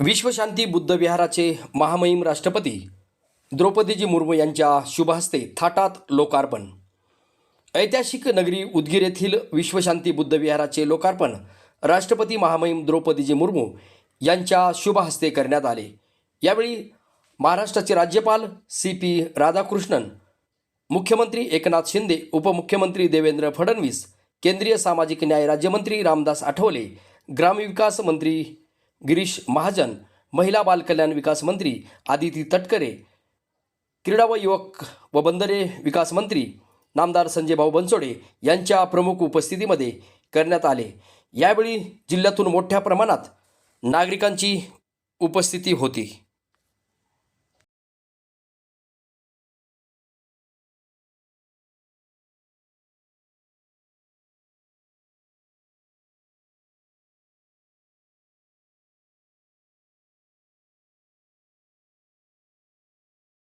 विश्वशांती बुद्ध विहाराचे महामहिम राष्ट्रपती द्रौपदीजी मुर्मू यांच्या शुभहस्ते थाटात लोकार्पण. ऐतिहासिक नगरी उदगीर येथील विश्वशांती बुद्ध विहाराचे लोकार्पण राष्ट्रपती महामहिम द्रौपदीजी मुर्मू यांच्या शुभहस्ते करण्यात आले. यावेळी महाराष्ट्राचे राज्यपाल सी पी राधाकृष्णन मुख्यमंत्री एकनाथ शिंदे उपमुख्यमंत्री देवेंद्र फडणवीस केंद्रीय सामाजिक न्याय राज्यमंत्री रामदास आठवले ग्रामविकास मंत्री गिरीश महाजन महिला बालकल्याण विकास मंत्री आदिती तटकरे क्रीडा व युवक व बंदरे विकास मंत्री नामदार संजय भाऊ बनसोडे यांच्या प्रमुख उपस्थितीमध्ये करण्यात आले. यावेळी जिल्ह्यातून मोठ्या प्रमाणात नागरिकांची उपस्थिती होती.